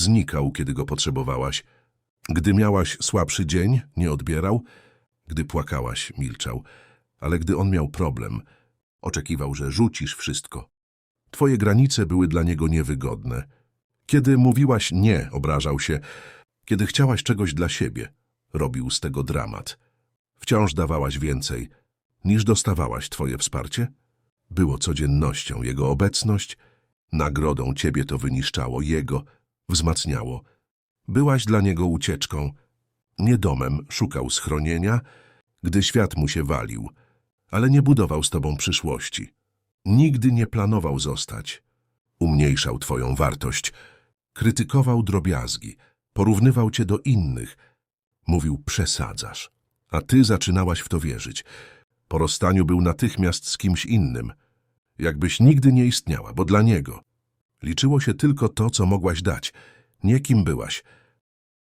Znikał, kiedy go potrzebowałaś. Gdy miałaś słabszy dzień, nie odbierał. Gdy płakałaś, milczał. Ale gdy on miał problem, oczekiwał, że rzucisz wszystko. Twoje granice były dla niego niewygodne. Kiedy mówiłaś nie, obrażał się. Kiedy chciałaś czegoś dla siebie, robił z tego dramat. Wciąż dawałaś więcej, niż dostawałaś twoje wsparcie? Było codziennością jego obecność, nagrodą ciebie to wyniszczało, jego wzmacniało. Byłaś dla niego ucieczką, nie domem, szukał schronienia, gdy świat mu się walił, ale nie budował z tobą przyszłości. Nigdy nie planował zostać. Umniejszał twoją wartość, krytykował drobiazgi, porównywał cię do innych. Mówił, przesadzasz, a ty zaczynałaś w to wierzyć. Po rozstaniu był natychmiast z kimś innym. Jakbyś nigdy nie istniała, bo dla niego. Liczyło się tylko to, co mogłaś dać, nie kim byłaś.